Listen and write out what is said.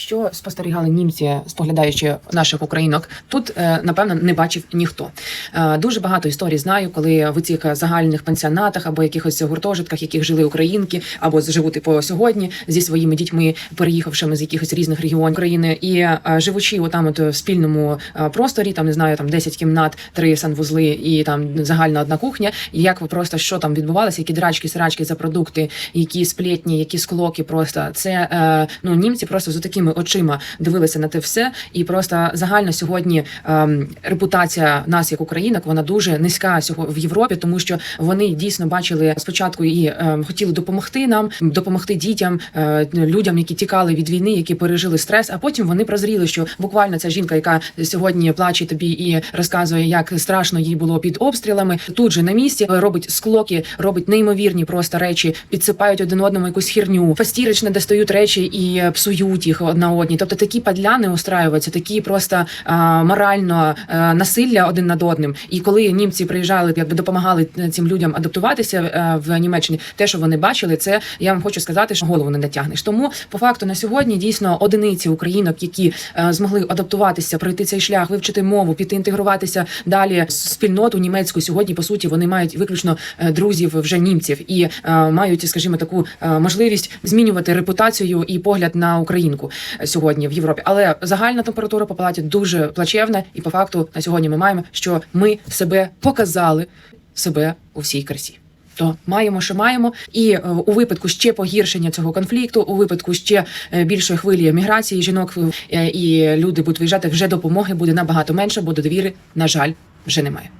Що спостерігали німці, споглядаючи наших українок, тут е, напевно не бачив ніхто. Е, Дуже багато історій знаю, коли в цих загальних пансіонатах або якихось гуртожитках, яких жили українки, або живуть і по сьогодні зі своїми дітьми, переїхавшими з якихось різних регіонів України, і е, живучи отам, от в спільному просторі, там не знаю, там 10 кімнат, три санвузли і там загальна одна кухня. Як ви просто що там відбувалося, які драчки, срачки за продукти, які сплетні, які склоки, просто це ну німці просто з такими очима дивилися на те все, і просто загально сьогодні ем, репутація нас як українок вона дуже низька в Європі, тому що вони дійсно бачили спочатку і ем, хотіли допомогти нам, допомогти дітям, е, людям, які тікали від війни, які пережили стрес. А потім вони прозріли, що буквально ця жінка, яка сьогодні плаче тобі і розказує, як страшно їй було під обстрілами, тут же на місці робить склоки, робить неймовірні просто речі, підсипають один одному якусь хірню, фастірично достають речі і псують їх одна одній. Тобто такі падляни устраюються, такі просто а, морально а, насилля один над одним. І коли німці приїжджали, якби допомагали цим людям адаптуватися е, в Німеччині, те, що вони бачили, це я вам хочу сказати, що голову не натягнеш. Тому по факту на сьогодні дійсно одиниці українок, які е, змогли адаптуватися, пройти цей шлях, вивчити мову, піти інтегруватися далі спільноту німецьку. Сьогодні по суті вони мають виключно е, друзів вже німців і е, мають, скажімо, таку е, можливість змінювати репутацію і погляд на українку е, сьогодні в Європі. Але загальна температура по палаті дуже плачевна, і по факту на сьогодні ми маємо, що ми себе показали себе у всій красі. То маємо, що маємо, і е, у випадку ще погіршення цього конфлікту, у випадку ще е, більшої хвилі міграції жінок е, і люди будуть виїжджати, вже допомоги буде набагато менше, бо довіри, на жаль, вже немає.